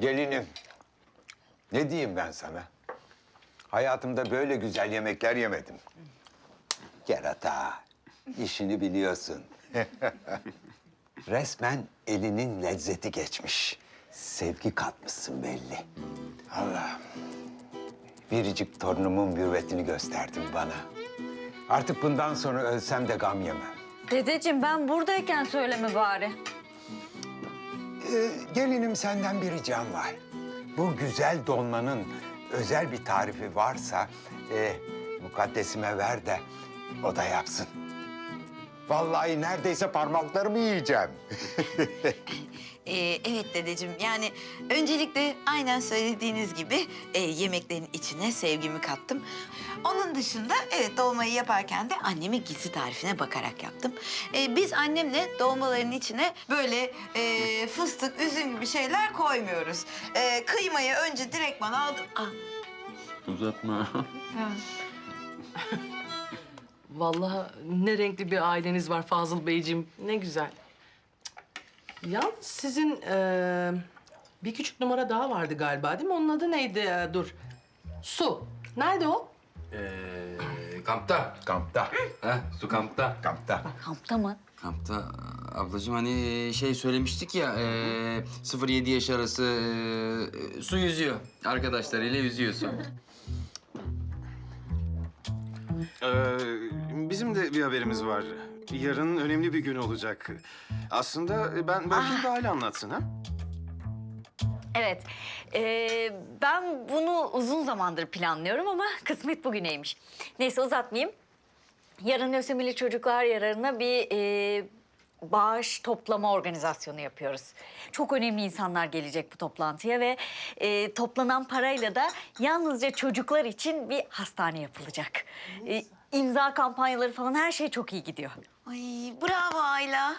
Gelinim. Ne diyeyim ben sana? Hayatımda böyle güzel yemekler yemedim. Kerata, işini biliyorsun. Resmen elinin lezzeti geçmiş. Sevgi katmışsın belli. Allah'ım. Biricik torunumun mürvetini gösterdin bana. Artık bundan sonra ölsem de gam yemem. Dedeciğim ben buradayken söyleme bari. Ee, gelinim senden bir ricam var. Bu güzel dolmanın özel bir tarifi varsa e, mukaddesime ver de o da yapsın. Vallahi neredeyse parmaklarımı yiyeceğim. Ee, evet dedeciğim yani öncelikle aynen söylediğiniz gibi e, yemeklerin içine sevgimi kattım. Onun dışında evet dolmayı yaparken de annemin gizli tarifine bakarak yaptım. Ee, biz annemle dolmaların içine böyle e, fıstık, üzüm gibi şeyler koymuyoruz. Ee, kıymayı önce direktman aldım. Ah, Uzatma. Vallahi ne renkli bir aileniz var Fazıl Beyciğim. Ne güzel. Yalnız sizin eee, bir küçük numara daha vardı galiba değil mi? Onun adı neydi? Ee, dur. Su. Nerede o? Ee, kampta. Kampta, Ha, su kampta. kampta. Kampta mı? Kampta ablacığım hani şey söylemiştik ya e, 0-7 yaş arası e, su yüzüyor. Arkadaşlarıyla yüzüyor su. Ee, bizim de bir haberimiz var. Yarın önemli bir gün olacak. Aslında ben bırakayım da Hale anlatsın ha? Evet. Ee, ben bunu uzun zamandır planlıyorum ama kısmet bugüneymiş. Neyse uzatmayayım. Yarın lösemili çocuklar yararına bir e, bağış toplama organizasyonu yapıyoruz. Çok önemli insanlar gelecek bu toplantıya ve e, toplanan parayla da yalnızca çocuklar için bir hastane yapılacak. E, imza kampanyaları falan her şey çok iyi gidiyor. ay bravo Ayla.